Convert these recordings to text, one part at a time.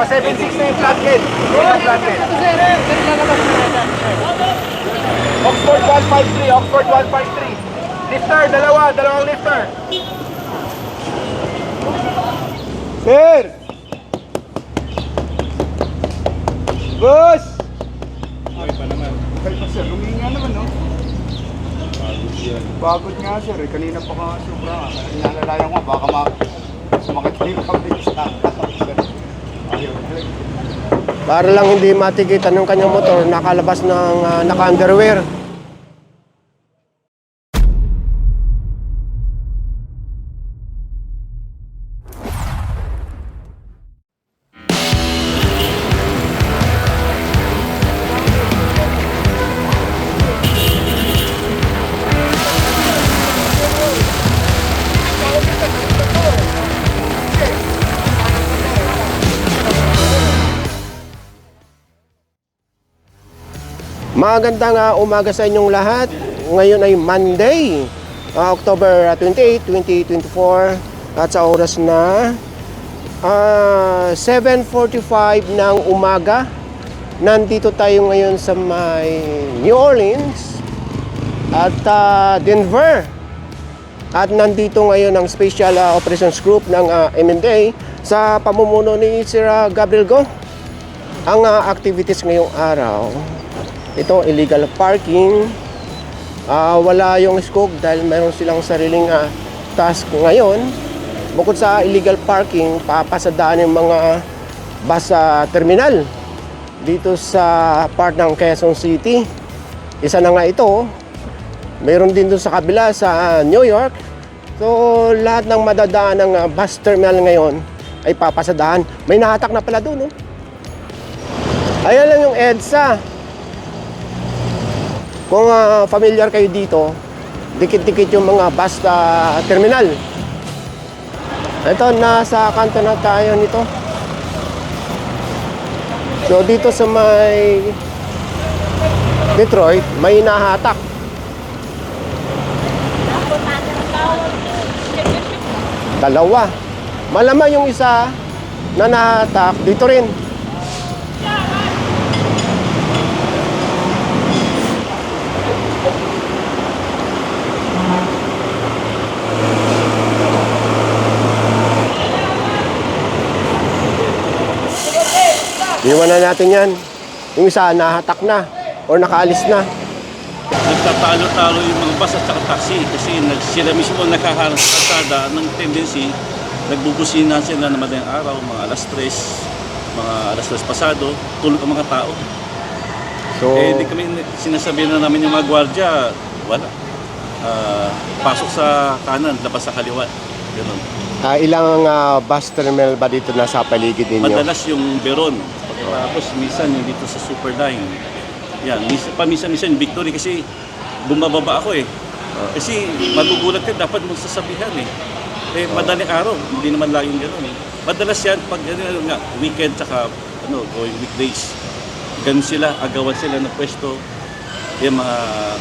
pa 7.6 na yung flathead. Yan ang flathead. Oxford 153, Oxford 153. Lifter, dalawa, dalawang lifter. Sir! Boss! Okay pa naman. Okay pa sir, huminga naman no? Pagod yan. Pagod nga sir, eh. kanina pa ka sobra. Nalalayan ko, baka ma... Sumakit din kami sa. Para lang hindi matikitan ng kanyang motor, nakalabas ng ah, naka-underwear. Magandang ah, umaga sa inyong lahat. Ngayon ay Monday, ah, October ah, 28, 2024. At sa oras na ah, 7.45 ng umaga, nandito tayo ngayon sa may New Orleans at ah, Denver. At nandito ngayon ang Special ah, Operations Group ng ah, MNDA sa pamumuno ni Sir ah, Gabriel Go. Ang ah, activities ngayong araw ito illegal parking. Ah, wala yung skog dahil meron silang sariling ah, task ngayon. Bukod sa illegal parking papasadaan yung mga bus ah, terminal dito sa part ng Quezon City. Isa na nga ito meron din doon sa kabila sa ah, New York. So lahat ng madadaan ng ah, bus terminal ngayon ay papasadaan. May nahatak na pala doon no? ayan lang yung EDSA kung ah, familiar kayo dito, dikit-dikit yung mga bus ah, terminal. Ito, nasa kanto na tayo nito. So, dito sa may Detroit, may nahatak. Dalawa. Malamang yung isa na nahatak dito rin. Iwanan natin yan. Yung isa nahatak na or nakaalis na. nagtatalo-talo yung mga bus at saka taxi kasi nag, sila mismo nakaharap sa kalsada ng tendency nagbubusina sila na madaling araw, mga alas 3, mga alas 3 pasado, tulog ang mga tao. So, Eh, hindi kami sinasabi na namin yung mga gwardya, wala. Ah, pasok sa kanan, labas sa kaliwa. Ganun. ah, ilang ah, bus terminal ba dito nasa paligid ninyo? Madalas yung Beron. Tapos minsan yung dito sa Superline. Yan, minsan, paminsan-minsan yung Victory kasi bumababa ako eh. Kasi magugulat ka, dapat mo sasabihan eh. Eh, madaling araw, hindi naman laging gano'n eh. Madalas yan, pag ano nga, weekend tsaka ano, going weekdays. Ganun sila, agawan sila ng pwesto. Yung mga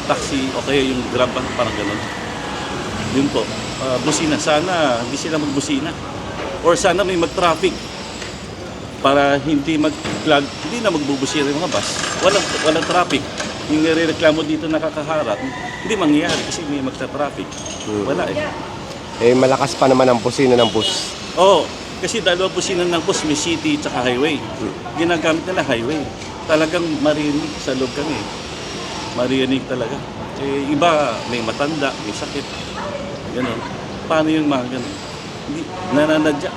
taxi o kaya yung grab, parang gano'n. Yun po, ah, busina. Sana hindi sila magbusina. Or sana may mag-traffic para hindi mag-clog, hindi na magbubusira yung mga bus. Walang, walang traffic. Yung nire-reklamo dito nakakaharap, hindi mangyayari kasi may magta-traffic. Wala eh. Eh, malakas pa naman ang busina ng bus. Oo, kasi dalawa busina ng bus, may city at highway. Ginagamit nila highway. Talagang marinig sa loob kami. Marinig talaga. Eh, iba, may matanda, may sakit. Ganon. Paano yung mga ganon? Hindi, nananadya.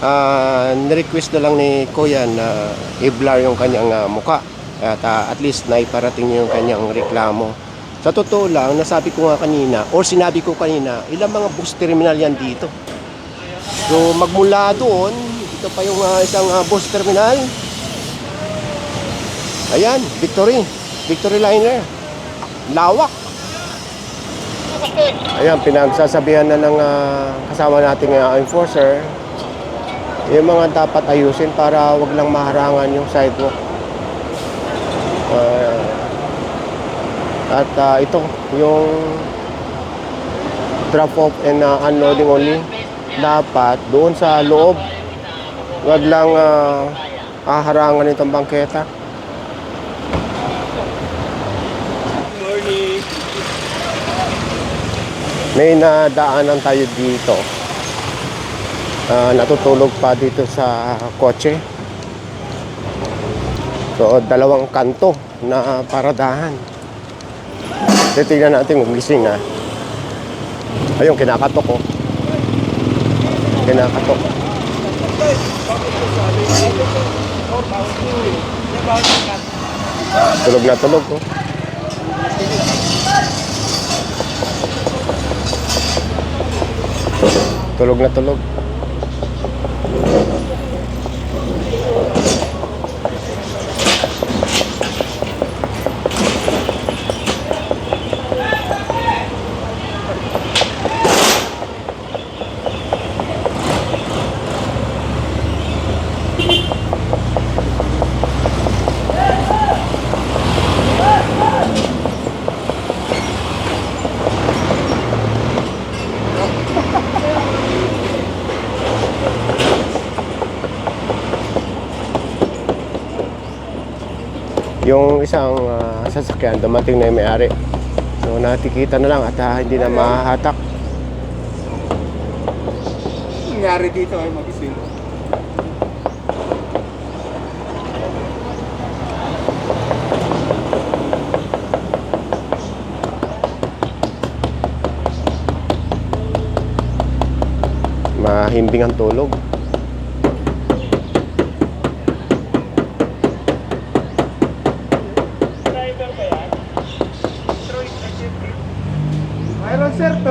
Ah, nirequest na lang ni Kuya na i-blur yung kanyang ah, muka. At ah, at least naiparating niya yung kanyang reklamo. Sa totoo lang, nasabi ko nga kanina, or sinabi ko kanina, ilang mga bus terminal yan dito. So magmula doon, ito pa yung ah, isang ah, bus terminal. Ayan, Victory. Victory Liner. Lawak. Ayan, pinagsasabihan na ng ah, kasama nating ah, enforcer yung mga dapat ayusin para wag lang maharangan yung sidewalk. Ah, at ah, ito, yung drop off and ah, unloading only dapat doon sa loob Wag lang ah, aharangan itong bangketa. May nadaanan tayo dito. Ah, natutulog pa dito sa kotse. So, dalawang kanto na paradahan. Titignan natin kung gising na. Ayun, kinakatok ko. Kinakatok. Tulog na tulog ko. Tulog na tulog. Yung isang ah, sasakyan, dumating na yung may-ari. So, natikita na lang at ah, hindi na mahahatak. nangyari dito ay magising. Mahimbing ang tulog.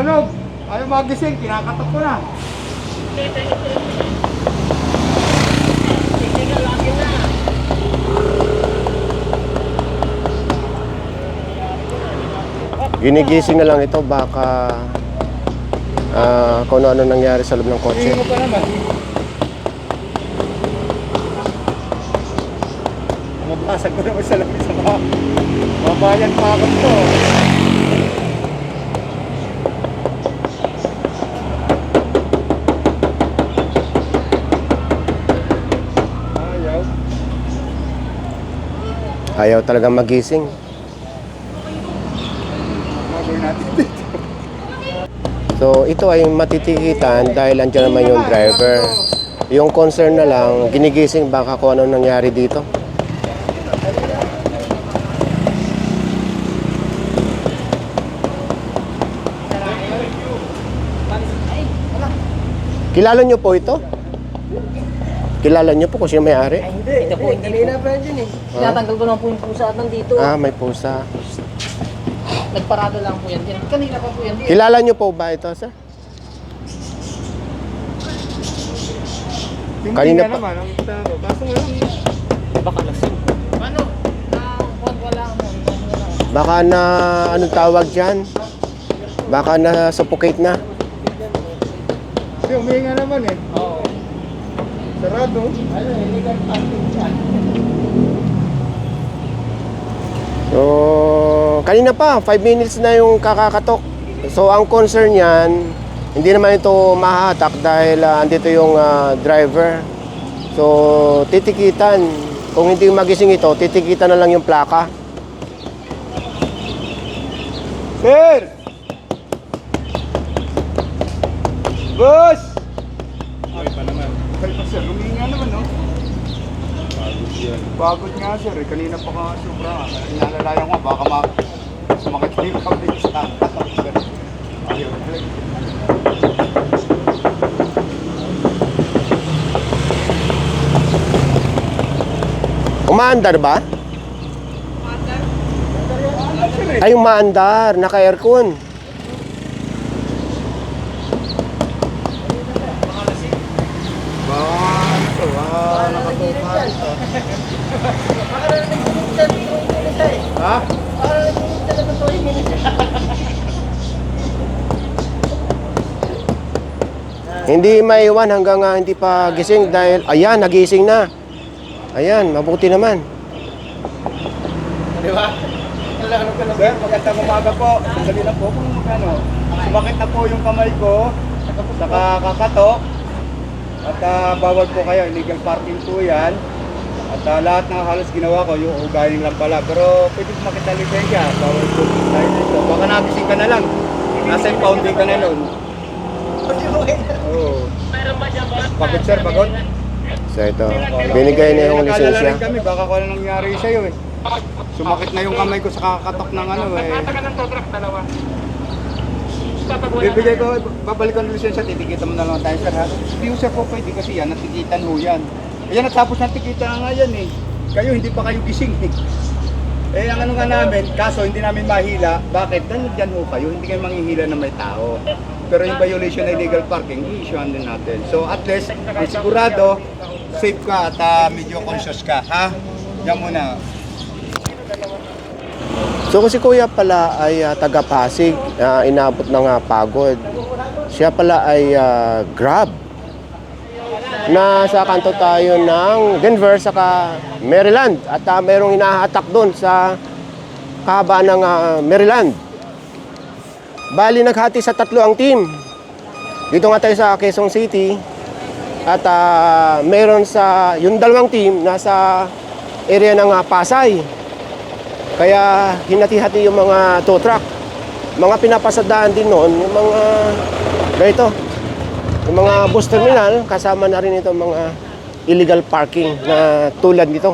Tunog. Ayaw magising, kinakatok ko na. Ginigising na lang ito, baka ah, kung ano nangyari sa loob ng kotse. Tingin mo pa naman. Mabasag ko naman sa lamin sa mga babayan pa ako to. Ayaw. Ayaw talagang magising. So, ito ay matitikitan dahil andyan naman yung driver. Yung concern na lang, ginigising baka kung ano nangyari dito. Kilala nyo po ito? Kilala nyo po kung sino may-ari? Ito po, hindi po. Tinatanggal ko lang po yung pusa at nandito. Ah, may pusa. Nagparado lang po yan. Yan- Kanina pa po yan. Kilala nyo po ba ito, sir? Hindi Kanina nga pa- naman, ang tao. Kaso nga lang, Baka lasing. Ano? Na, wag wala mo. Baka na, anong tawag dyan? Baka na suffocate na. Hindi, umihinga naman eh. Oo. Sarado. Ano, illegal parking dyan. So, kanina pa, 5 minutes na yung kakakatok. So, ang concern niyan, hindi naman ito mahahatak dahil ah, andito yung ah, driver. So, titikitan. Kung hindi magising ito, titikitan na lang yung plaka. Sir! Boss! Okay pa sir, humihinga naman no? Pagod yan. Pagod nga sir eh, kanina pa ka sobra. Inalalayan ko baka ma sumakit na yung kamay sa. Ayaw. Umaandar ba? Eh. Ay, umaandar. Naka-aircon. Baka ano to, baka nakatuka ito. Ha? Hindi maiwan hanggang ah, hindi pa gising dahil, ayan, nagising na. Ayan, mabuti naman. Di ba? Sir, magandang umaga po. Sandali na po kung ano. Sumakit na po yung kamay ko. Saka kakatok. At ah, bawal po kayo, illegal parking po yan. At ah, lahat ng halos ginawa ko, yung ugaling lang pala. Pero pwede ko makita lisensya, bawal po tayo dito. Baka nagising ka na lang. Nasa impounding ka na nun. Oo. Pagod sir, pagod. So ito, binigay na yung lisensya. rin kami, baka kung ano nangyari sa'yo eh. Sumakit na yung kamay ko sa kakatok ng ano eh. Bibigay ko, babalikan ng lisensya, titikitan mo na lang tayo sir ha. Hindi ko sir po pwede kasi yan, natikitan ho yan. Ayan, natapos na tikitan nga yan eh. Kayo, hindi pa kayo gising eh. Eh, ang ano nga namin, kaso hindi namin mahila, bakit? Dahil dyan ho kayo, hindi kayo manghihila na may tao. Pero yung violation ng illegal parking, i-issuean din natin. So at least, may sigurado, safe ka at ah, medyo conscious ka, ha? Yan muna. So kasi kuya pala ay ah, taga Pasig, ah, inabot ng ah, pagod. Siya pala ay ah, Grab. Nasa kanto tayo ng Denver saka Maryland at ah, mayroong inahatak doon sa kahabaan ng ah, Maryland. Bali naghati sa tatlo ang team. Dito nga tayo sa Quezon City at ah, meron sa yung dalawang team nasa area ng ah, Pasay. Kaya hinati-hati yung mga tow truck. Mga pinapasadaan din noon, yung mga ganito. Yung mga bus terminal, kasama na rin ito mga illegal parking na tulad nito.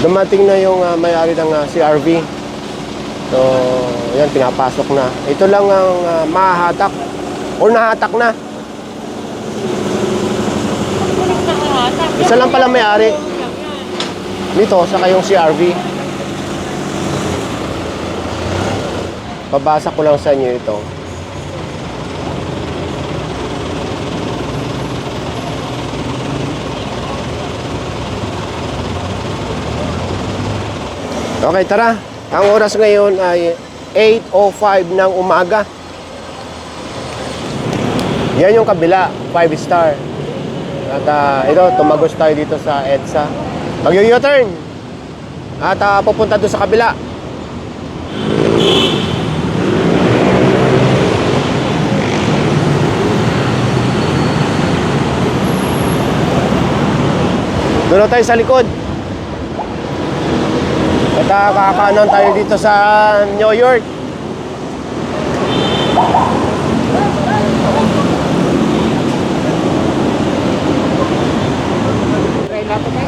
Dumating na yung ah, may-ari ng ah, CRV. So, yan, pinapasok na. Ito lang ang uh, mahahatak or nahatak na. Isa lang pala may-ari. Nito, saka yung CRV. Babasa ko lang sa inyo ito. Okay, tara. Ang oras ngayon ay 8.05 ng umaga. Yan yung kabila, 5 star. At ah, ito, tumagos tayo dito sa EDSA. Mag-u-turn. At ah, pupunta doon sa kabila. Doon tayo sa likod. At kakaanan tayo dito sa New York.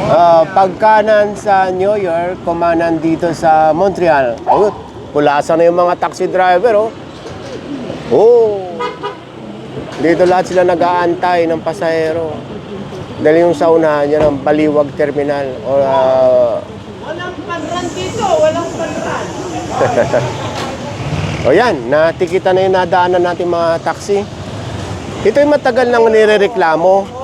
Ah, pagkanan sa New York, kumanan dito sa Montreal. Oh, pulasan na yung mga taxi driver, oh. Oh. Dito lahat sila nag-aantay ng pasahero. Dahil yung sa unahan yan ang Baliwag Terminal. O, ah, Walang panran dito, walang panran. o yan, natikita na yung nadaanan natin mga taxi. Ito yung matagal nang nirereklamo.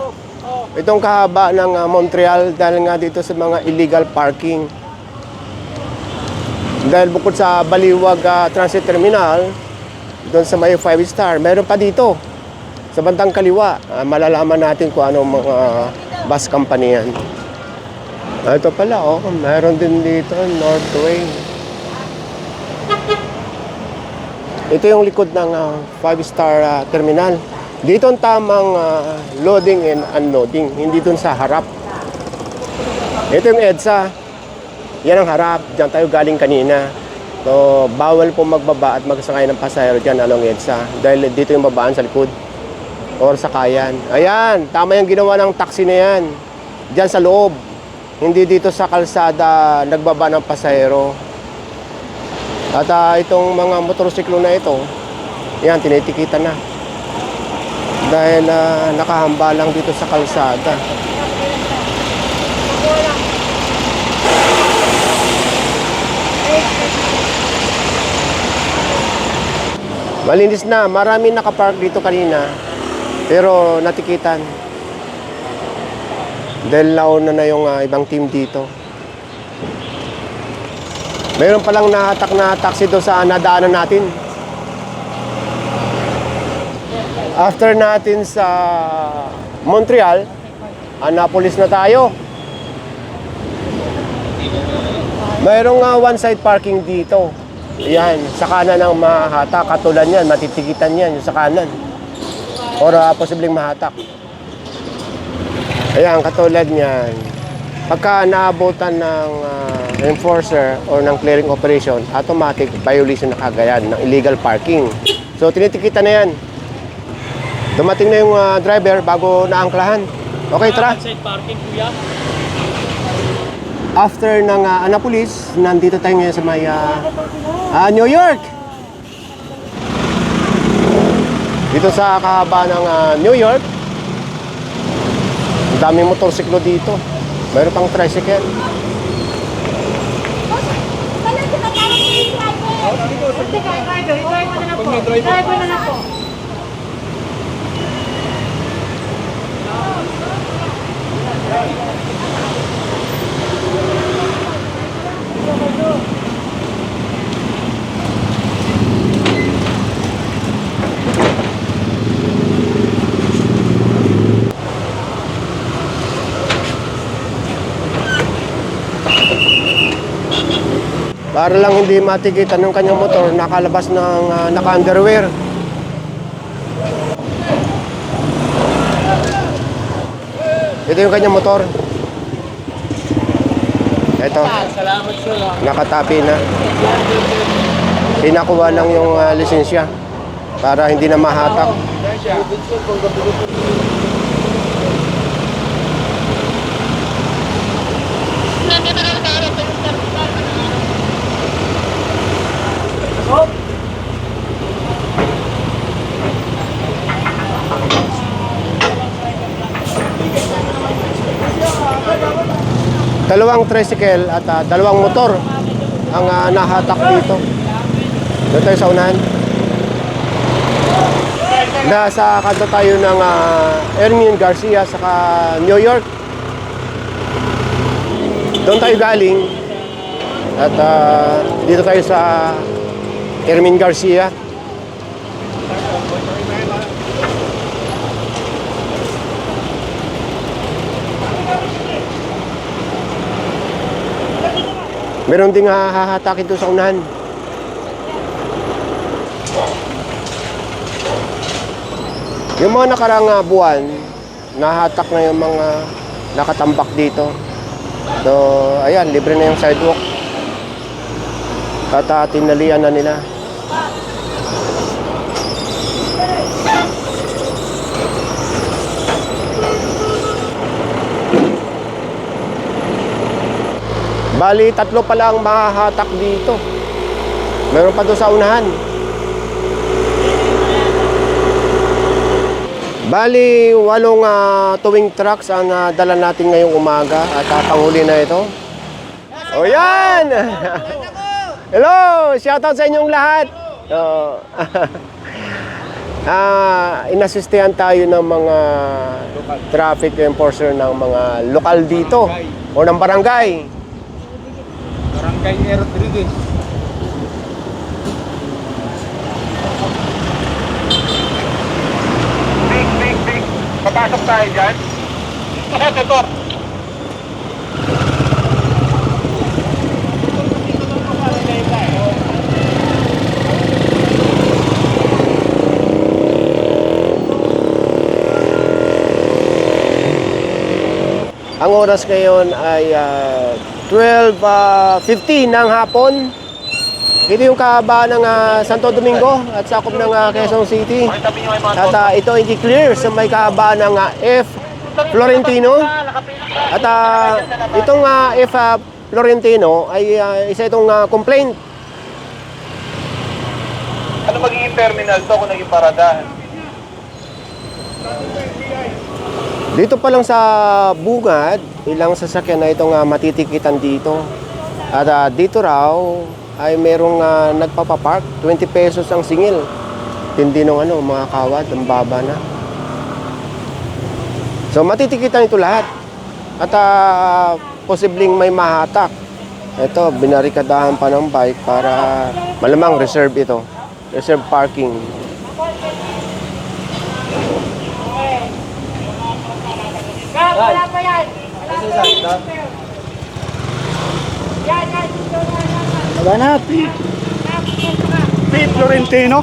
Itong kahaba ng ah, Montreal dahil nga dito sa mga illegal parking. Dahil bukod sa Baliwag ah, Transit Terminal, doon sa may 5 star, meron pa dito. Sa bandang kaliwa, ah, malalaman natin kung ano mga bus company yan. Ah, ito pala, oh, meron din dito, Northway. Ito yung likod ng 5-star ah, terminal. Dito ang tamang ah, loading and unloading, hindi dun sa harap. Ito yung EDSA. Yan ang harap. Diyan tayo galing kanina. So, bawal po magbaba at magsakay ng pasahero dyan along EDSA. Dahil dito yung babaan sa likod. Or sa kayan. Ayan, tama yung ginawa ng taxi na yan. Diyan sa loob. Hindi dito sa kalsada nagbaba ng pasahero. At ah, itong mga motorsiklo na ito, yan, tinitikitan na. Dahil ah, nakahamba lang dito sa kalsada. Malinis na. Marami nakapark dito kanina. Pero natikitan. Dahil nauna na yung ah, ibang team dito. Mayroon palang nahatak na taxi doon sa nadaanan natin. After natin sa Montreal, Annapolis na tayo. Mayroong ah, one-side parking dito. Yan, sa kanan ang mahatak. Katulan yan, matitikitan yan, yung sa kanan. Or ah, posibleng mahatak. Ayan, katulad niyan. Pagka naabutan ng ah, enforcer or ng clearing operation, automatic violation na kagayan ng illegal parking. So, tinitikitan na yan. Dumating na yung ah, driver bago naangklahan. Okay, tara. Outside parking, kuya. After ng uh, Annapolis, nandito tayo ngayon sa may ah, ah, New York. Dito sa kahaba ng ah, New York. Ang daming motorsiklo dito. Mayroon pang tricycle. Driver na lang po. Para lang hindi matikitan ng kanyang motor, nakalabas ng ah, naka-underwear. Ito yung kanyang motor. Ito, nakatapi na. Pinakuha lang yung ah, lisensya para hindi na mahatak. Dalawang tricycle at ah, dalawang motor ang ah, nahatak dito. Dito tayo sa unahan. Nasa kanto tayo ng uh, Ermine Garcia sa New York. Doon tayo galing. At ah, dito tayo sa Ermine Garcia. Meron ding uh, hahatakin doon sa unahan. Yung mga nakarang ah, buwan, nahatak na yung mga nakatambak dito. So, ayan, libre na yung sidewalk. At tinalian na nila. Bali, tatlo pala ang mahahatak dito. Meron pa doon sa unahan. Bali, walong ah, towing trucks ang ah, dala natin ngayong umaga at uh, panghuli na ito. O yan! Hello! Shoutout sa inyong lahat! So, ah inasistihan tayo ng mga traffic enforcer ng mga lokal dito o ng barangay. Barangay ni Rodriguez. Big, big, big. Papasok tayo dyan. Ito, ito. Ang oras ngayon ay ah, 12.15 ng hapon. Ito yung kahaba ng ah, Santo Domingo at sakop ng ah, Quezon City. At ah, ito hindi clear sa may kahaba ng ah, F Florentino. At ah, itong ah, F ah, Florentino ay ah, isa itong ah, complaint. Ano magiging terminal to kung naging paradahan? Dito pa lang sa bungad, ilang sasakyan na itong ah, matitikitan dito. At ah, dito raw ay merong ah, nagpapapark, 20 pesos ang singil. Tindi nung ano, mga kawad, ang baba na. So matitikitan ito lahat. At ah, posibleng may mahatak. Ito, binarikadahan pa ng bike para malamang reserve ito. Reserve parking. Wala pa yan. Wala pa yan. Yan, yan. Dito na P. Florentino.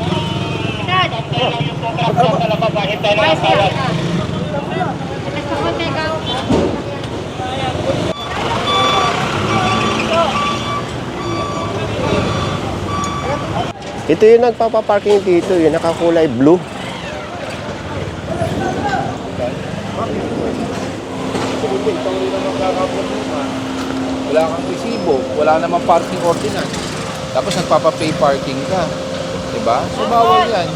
Ito yung nagpapaparking dito, yung nakakulay blue. Wala kang resibo, wala namang parking ordinance. Tapos nagpapa-pay parking ka. 'Di ba? So bawal 'yan.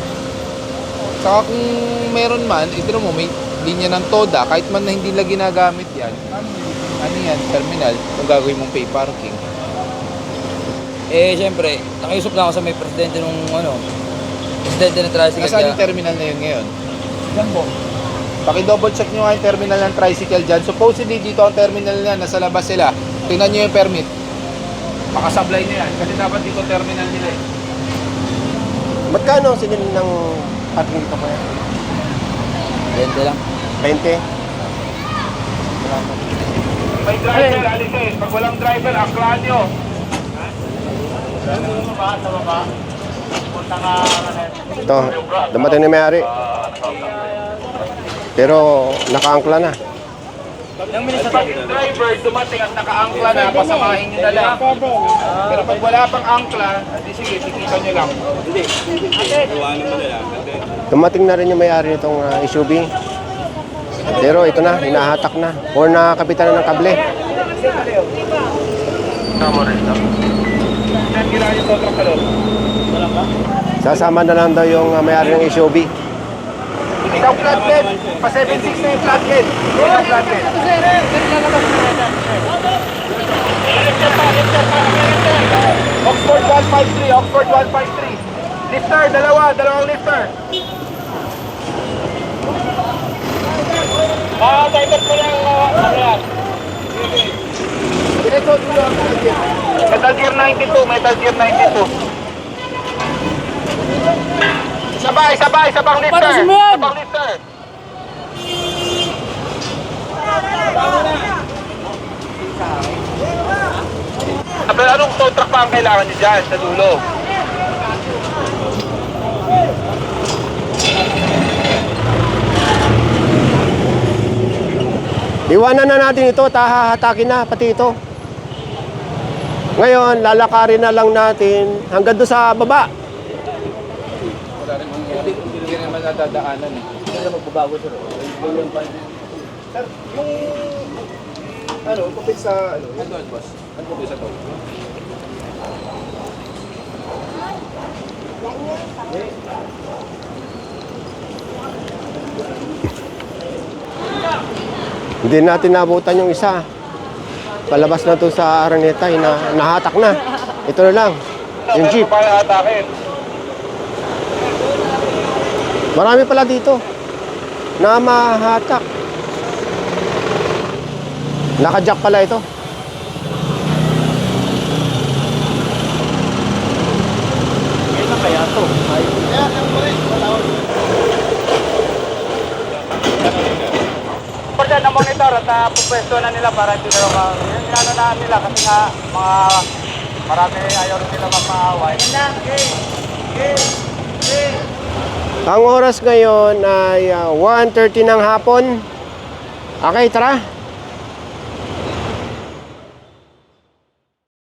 Saka kung meron man, ito mo may linya ng TODA, kahit man na hindi nila ginagamit 'yan. Ano yan, terminal, kung gagawin mong pay parking. Eh, siyempre, nakiusap na ako sa may presidente nung ano, presidente ng tricycle. Nasaan yung terminal na yun ngayon? Yan po. Paki-double check nyo nga yung terminal ng tricycle dyan. Supposedly dito ang terminal niya, nasa labas sila. Tingnan nyo yung permit. Makasablay na yan. Kasi dapat dito terminal nila eh. Magkano ang sinil ng parking dito kaya? Presidente lang. 20? May driver, alisin. Pag walang driver, aklaan nyo. Ito, dumating ni Mary. Pero nakaangkla na. Pag yung driver dumating at naka-angkla na, pasamahin nyo na lang. Pero pag wala pang angkla, di sige, tikitan nyo lang. Dumating na rin yung may-ari nitong uh, SUV. Pero ito na, hinahatak na. Or nakapitan na ng kable. Sasama na lang daw yung uh, may-ari ng SUV. Ikaw flatbed. Pa 7.6 na yung flatbed. Ikaw flatbed. Oxford 153, Oxford 153. Lifter, dalawa, dalawang lifter. Ah, divert mo yung uh, yan. Metal Gear 92, Metal Gear 92. Sabay, sabay, sabang lifter. Sabang lifter. Pero anong tow truck pa ang kailangan niyo dyan sa dulo? Iwanan na natin ito, tahahatakin na pati ito. Ngayon, lalakarin na lang natin hanggang doon sa baba. Nadadaanan eh. Ano, kapit sa, ano, Andun, boss. Andun ko sa to. Hindi natin nabutan yung isa. Palabas na to sa Araneta, na, nahatak na. Ito na lang, yung jeep. Kaya atakin. Marami pala dito na mahatak. Nakajack pala ito. For na monitor at napupwesto na nila para hindi na ma... Yung inano na nila kasi nga mga marami ayaw nila magpaaway. Ang oras ngayon ay ah, 1.30 ng hapon. Okay, tara.